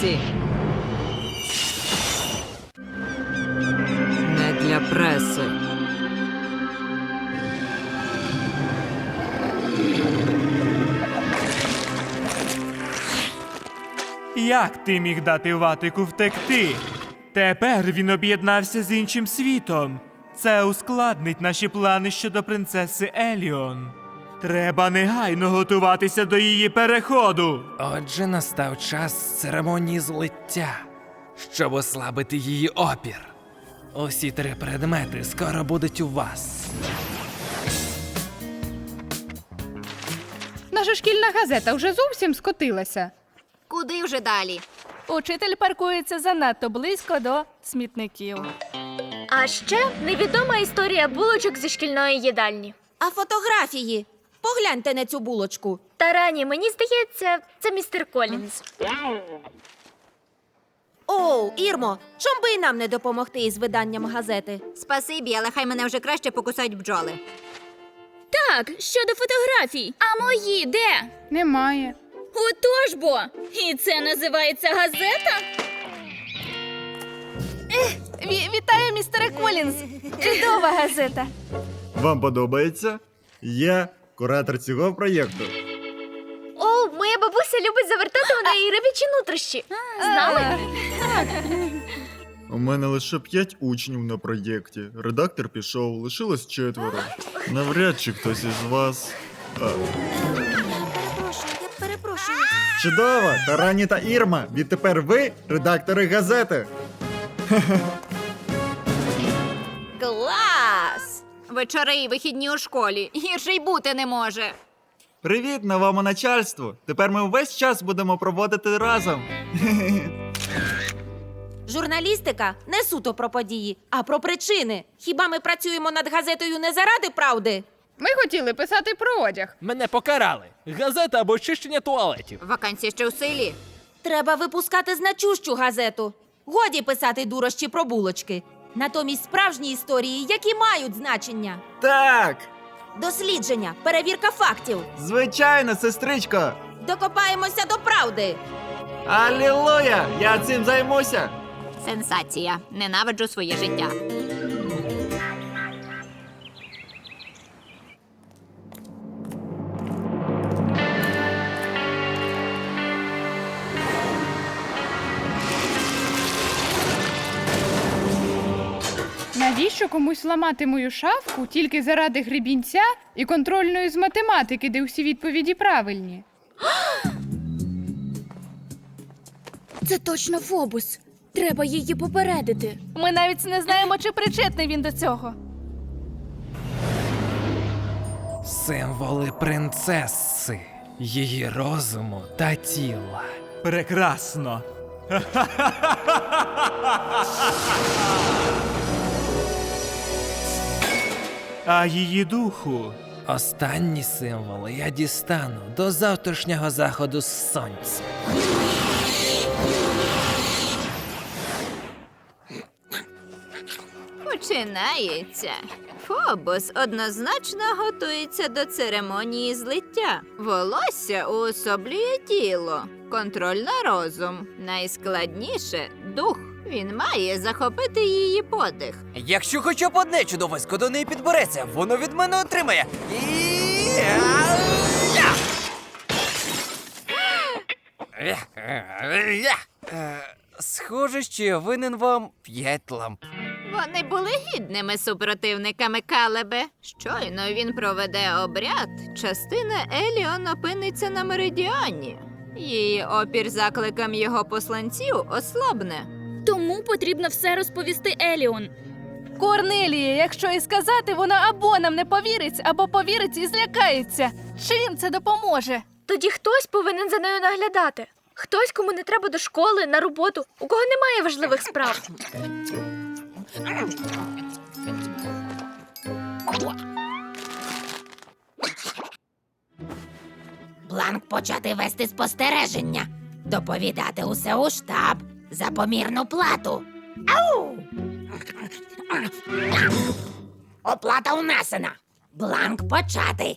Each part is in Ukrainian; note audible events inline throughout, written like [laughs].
Чарівниці! Не для преси. Як ти міг дати Ватику втекти? Тепер він об'єднався з іншим світом. Це ускладнить наші плани щодо принцеси Еліон. Треба негайно готуватися до її переходу. Отже, настав час церемонії злиття, щоб ослабити її опір. Усі три предмети скоро будуть у вас. Наша шкільна газета вже зовсім скотилася. Куди вже далі? Учитель паркується занадто близько до смітників. А ще невідома історія булочок зі шкільної їдальні. А фотографії? Погляньте на цю булочку. Та рані, мені здається, це містер Колінз. Оу, Ірмо, чом би і нам не допомогти із виданням газети? Спасибі, але хай мене вже краще покусають бджоли. Так, щодо фотографій. А мої де? Немає. Отож бо! І це називається газета? Ві- вітаю, містере Колінз! Чудова газета. Вам подобається? Я куратор цього проєкту. О, моя бабуся любить завертати у неї рибячі нутрощі. Знали? У мене лише п'ять учнів на проєкті. Редактор пішов, лишилось четверо. Навряд чи хтось із вас. А, Перепрошую, я перепрошую. чудово! Тарані та Ірма! Відтепер ви редактори газети. Клас! Вечори і вихідні у школі. Гірше й бути не може. Привіт новому начальству! Тепер ми весь час будемо проводити разом. Журналістика не суто про події, а про причини. Хіба ми працюємо над газетою не заради правди? Ми хотіли писати про одяг. Мене покарали. Газета або чищення туалетів. Вакансія ще у силі. Треба випускати значущу газету. Годі писати дурощі про булочки. Натомість справжні історії, які мають значення. Так! Дослідження, перевірка фактів. Звичайно, сестричко! Докопаємося до правди. Алілуя! Я цим займуся! Сенсація. Ненавиджу своє життя. Комусь ламати мою шафку тільки заради гребінця і контрольної з математики, де усі відповіді правильні? [gasps] Це точно Фобус. Треба її попередити. Ми навіть не знаємо, чи причетний він до цього. Символи принцеси, її розуму та тіла. Прекрасно. [laughs] А її духу. Останні символи я дістану до завтрашнього заходу сонця. Починається. Фобос однозначно готується до церемонії злиття. Волосся уособлює тіло, контроль на розум. Найскладніше дух. Він має захопити її подих. Якщо хоча б одне чудовисько до неї підбереться, воно від мене отримає. І... Я! Е, Схоже, що я винен вам п'ять ламп. Вони були гідними супротивниками Калебе. Щойно він проведе обряд, частина Еліон опиниться на меридіані. Її опір закликам його посланців ослабне. Тому потрібно все розповісти Еліон. Корнелія, якщо і сказати, вона або нам не повірить, або повірить і злякається. Чим це допоможе? Тоді хтось повинен за нею наглядати. Хтось, кому не треба до школи, на роботу, у кого немає важливих справ. Бланк почати вести спостереження. Доповідати усе у штаб за помірну плату. Ау! Оплата унесена. Бланк почати.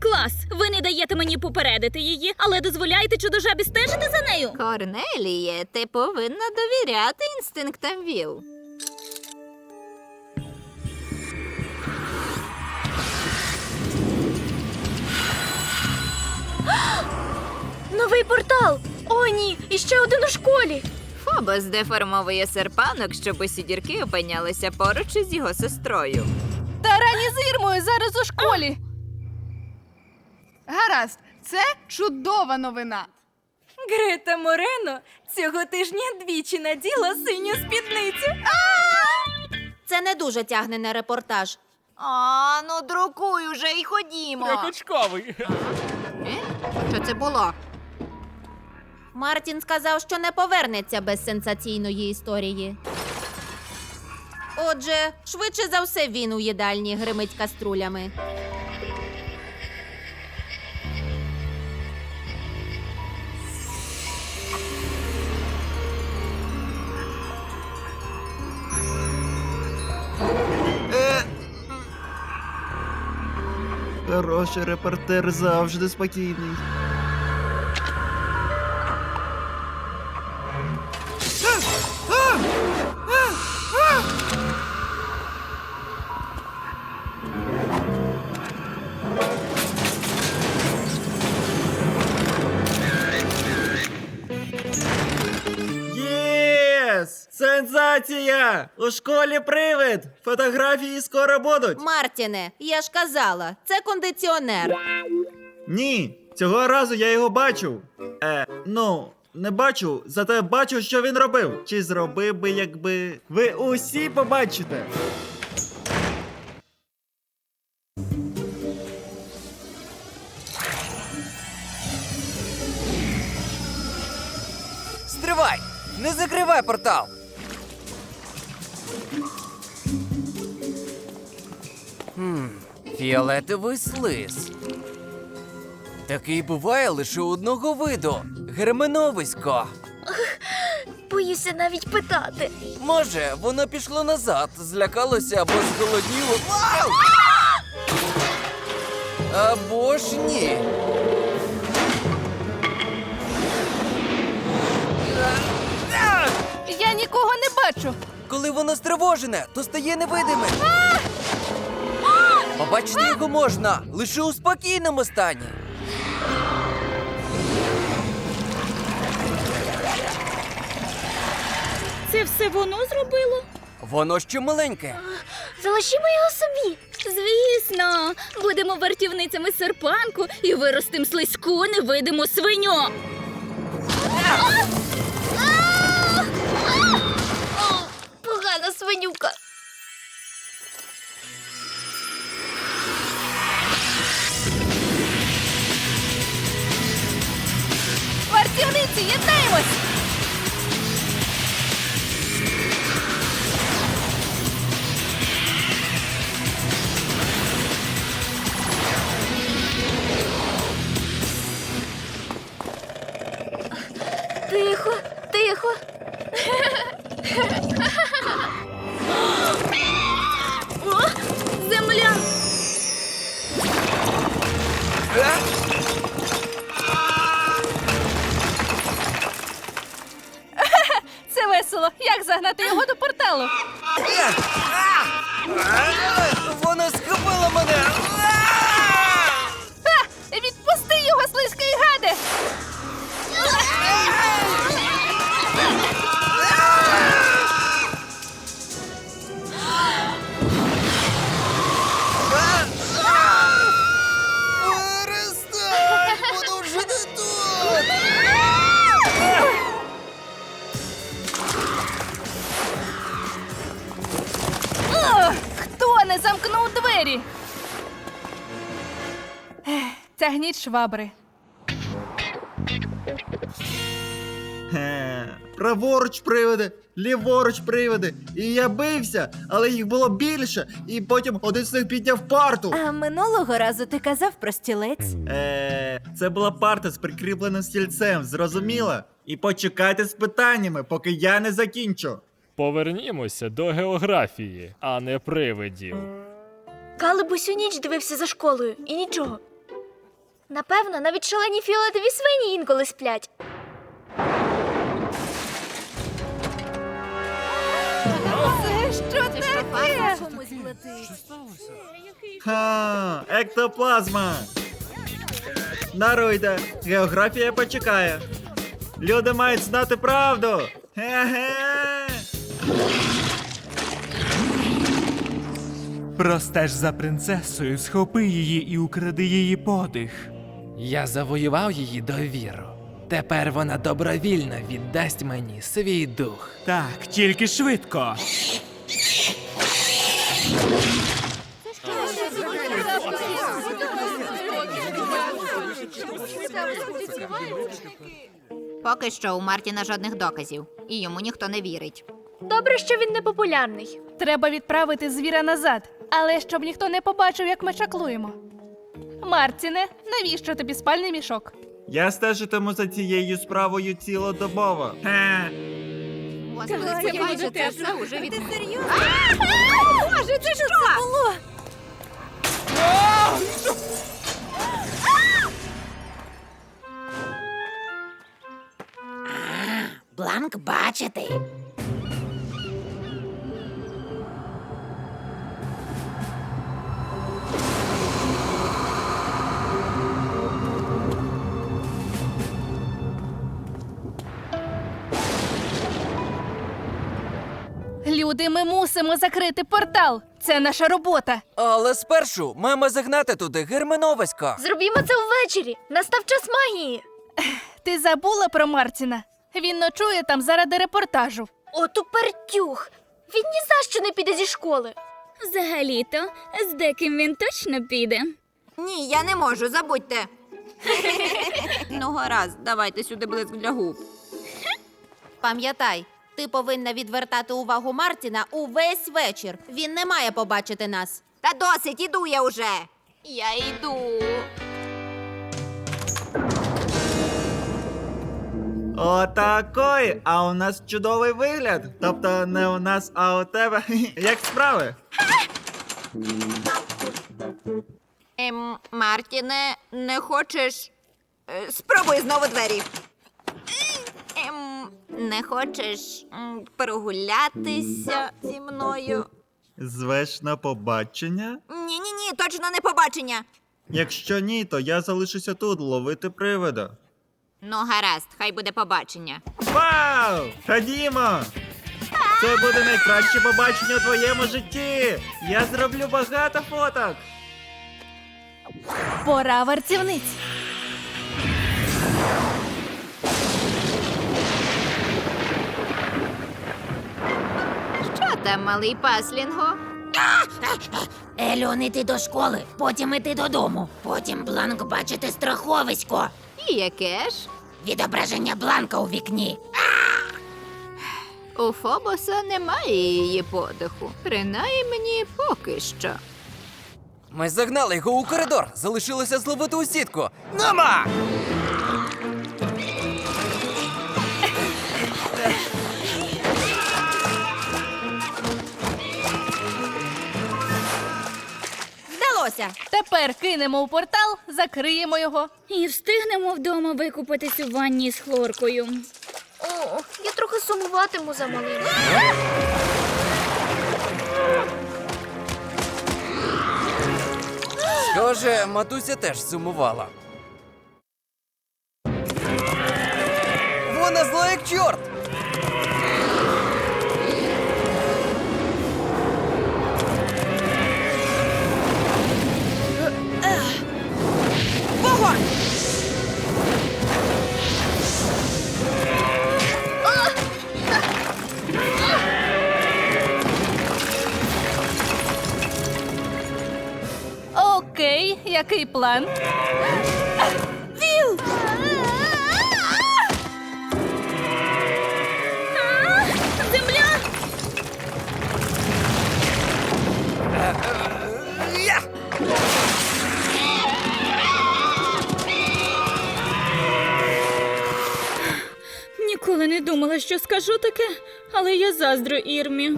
Клас! Ви не даєте мені попередити її, але дозволяєте чудожабі стежити за нею. Корнеліє, ти повинна довіряти інстинктам ВІЛ. Новий портал! О, ні! І ще один у школі! Фобос деформовує серпанок, щоб усі дірки опинялися поруч із його сестрою. Тарані з Ірмою зараз у школі. Гаразд, це чудова новина. Грета Морено цього тижня двічі наділа синю спідницю. Це не дуже тягне на репортаж. А, ну друкуй уже і ходімо. Прикучковий. Е? Що це було? Мартін сказав, що не повернеться без сенсаційної історії. Отже, швидше за все він у їдальні гримить каструлями. Хороший репортер завжди спокійний. У школі привид! Фотографії скоро будуть! Мартіне, я ж казала, це кондиціонер. Ні, цього разу я його бачив. Е, ну, не бачу, зате бачу, що він робив. Чи зробив би, якби. Ви усі побачите. Стривай! Не закривай портал! Хм, фіолетовий слиз. Такий буває лише одного виду герменовисько. Боюся навіть питати. Може, воно пішло назад, злякалося або зголодніло. Вау! Або ж ні. Я нікого не бачу. Коли воно стривожене, то стає невидимим. Побачити його можна лише у спокійному стані. Це все воно зробило? Воно ще маленьке. Залишімо його собі. Звісно, будемо вартівницями серпанку і виростим слизьку невидиму свиню. свинюка. Вартівниці, єднаємось! Тихо, тихо. [laughs] не замкнув двері. Ех, Тягніть швабри. Хе, праворуч приводи, ліворуч приводи. І я бився, але їх було більше, і потім один з них підняв парту. А минулого разу ти казав про стілець. Е, це була парта з прикріпленим стільцем, зрозуміла? І почекайте з питаннями, поки я не закінчу. Повернімося до географії, а не привидів. Калеб усю ніч дивився за школою і нічого. Напевно, навіть шалені фіолетові свині інколи сплять. Що таке? Ха, ектоплазма. Даруйте, географія почекає. Люди мають знати правду. Ге-ге. Простеж за принцесою, схопи її і укради її подих. Я завоював її довіру. Тепер вона добровільно віддасть мені свій дух. Так, тільки швидко. Поки що у Мартіна жодних доказів, і йому ніхто не вірить. Добре, що він не популярний. Треба відправити звіра назад, але щоб ніхто не побачив, як ми чаклуємо. Мартіне, навіщо тобі спальний мішок? Я стежитиму за цією справою цілодобово. Ге. Від... серйозно? Боже, це що це було? Бланк бачити. Люди, ми мусимо закрити портал. Це наша робота. Але спершу маємо загнати туди герменовиська. Зробімо це ввечері. Настав час магії. [sighs] Ти забула про Мартіна? Він ночує там заради репортажу. От упертюх. Він ні за що не піде зі школи. Взагалі-то, з деким він точно піде. Ні, я не можу, забудьте. [laughs] ну, гаразд, давайте сюди блиск для губ. Пам'ятай, ти повинна відвертати увагу Мартіна увесь вечір. Він не має побачити нас. Та досить, іду я уже. Я йду. Отакой, а у нас чудовий вигляд. Тобто не у нас, а у тебе. [laughs] Як справи? Ем, Мартіне, не хочеш. Е, Спробуй знову двері. Не хочеш м, прогулятися зі мною? Звеш на побачення? Ні, ні, ні, точно не побачення. Якщо ні, то я залишуся тут ловити привида. Ну, гаразд, хай буде побачення. Вау! Ходімо! Це буде найкраще побачення у твоєму житті! Я зроблю багато фоток! Пора вартівниць. Там, малий паслінго? Еліон іти до школи, потім іти додому. Потім бланк бачити страховисько. І яке ж? Відображення бланка у вікні. У Фобоса немає її подиху. Принаймні поки що. Ми загнали його у коридор. Залишилося зловити у сітку. Нама! Вдалося. Тепер кинемо у портал, закриємо його. І встигнемо вдома викупатись у ванні з хлоркою. О, я трохи сумуватиму за малим. Схоже, матуся теж сумувала. Вона зла як чорт! Який план? Земля! Ніколи не думала, що скажу таке, але я заздрю Ірмі.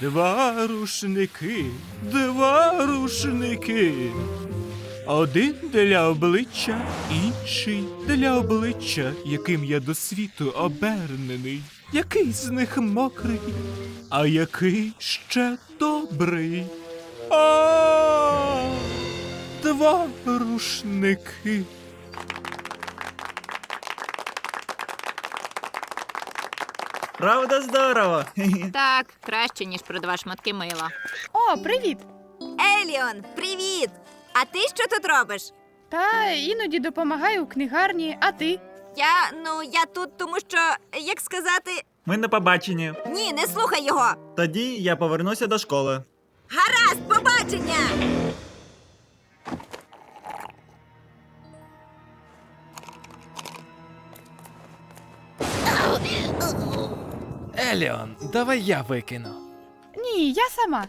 Два рушники, два рушники. Один для обличчя, інший для обличчя, яким я до світу обернений. Який з них мокрий, а який ще добрий. А, два рушники. Правда здорово? [laughs] Так, краще, ніж про два шматки мила. О, привіт! Еліон, привіт! А ти що тут робиш? Та іноді допомагаю у книгарні, а ти? Я ну я тут, тому що як сказати, Ми на побаченні. ні, не слухай його. Тоді я повернуся до школи. Гаразд, побачення! Еліон, давай я викину. Ні, я сама.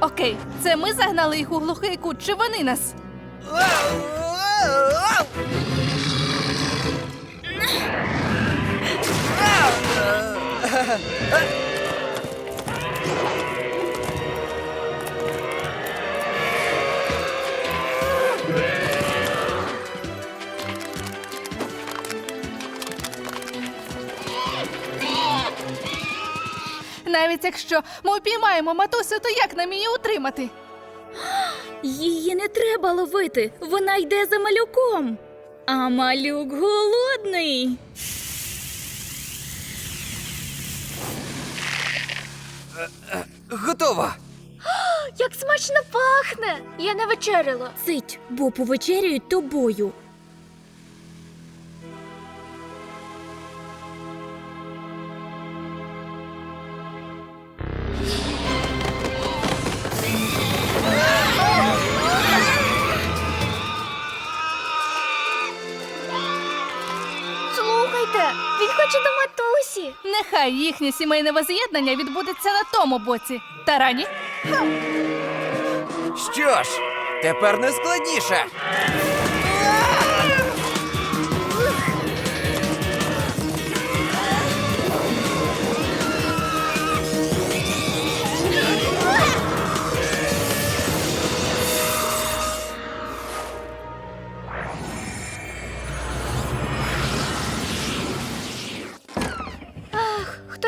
Окей, це ми загнали їх у глухий кут, чи вони нас? Навіть якщо ми упіймаємо матусю, то як нам її утримати? Її не треба ловити. Вона йде за малюком. А малюк голодний. Готово! Як смачно пахне! Я не вечеряла. Цить, бо повечеряють тобою. Їхнє сімейне воз'єднання відбудеться на тому боці. Тарані, Що ж, тепер не складніше.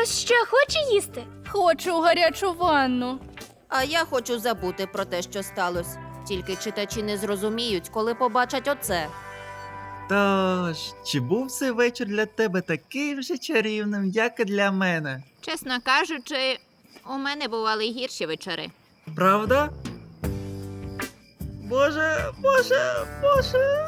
Хтось ще хоче їсти? хочу гарячу ванну. А я хочу забути про те, що сталося. Тільки читачі не зрозуміють, коли побачать оце. Тож, чи був цей вечір для тебе таким же чарівним, як і для мене? Чесно кажучи, у мене бували й гірші вечори. Правда? Боже, боже, боже.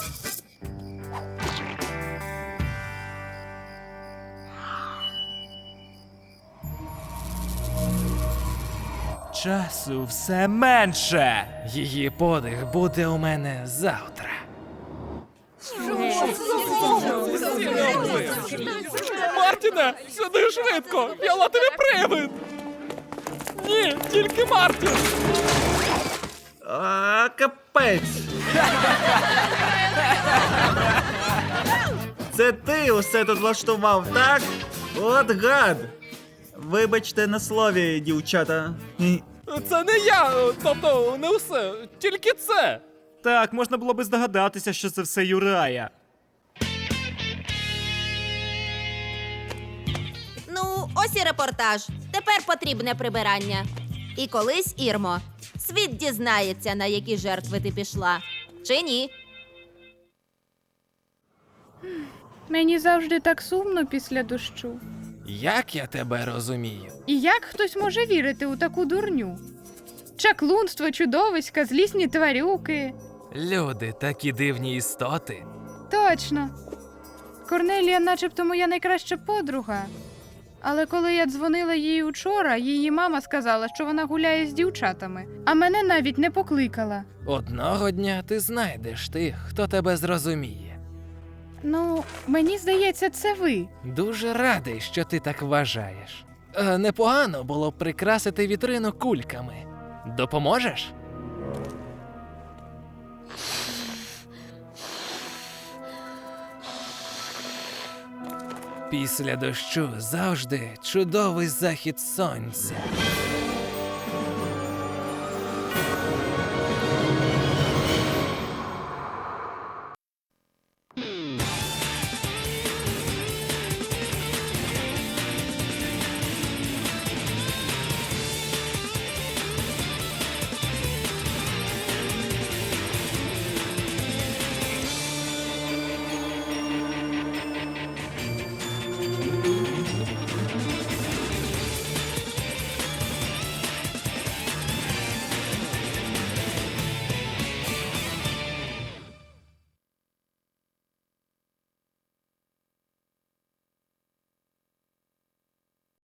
Часу все менше. Її подих буде у мене завтра. Мартіне, сюди швидко! Я Фіолетовий привид! Ні, тільки Мартін! А, капець. Це ти усе тут влаштував, так? От гад. Вибачте на слові, дівчата. Це не я, тобто не все, тільки це. Так, можна було би здогадатися, що це все Юрая. Ну, ось і репортаж. Тепер потрібне прибирання. І колись, Ірмо, світ дізнається, на які жертви ти пішла. Чи ні? Мені завжди так сумно після дощу. Як я тебе розумію? І як хтось може вірити у таку дурню? Чаклунство, чудовиська, злісні тварюки. Люди такі дивні істоти. Точно. Корнелія, начебто, моя найкраща подруга. Але коли я дзвонила їй учора, її мама сказала, що вона гуляє з дівчатами, а мене навіть не покликала. Одного дня ти знайдеш тих, хто тебе зрозуміє. Ну, мені здається, це ви. Дуже радий, що ти так вважаєш. Е, непогано було б прикрасити вітрину кульками. Допоможеш? Після дощу завжди чудовий захід сонця.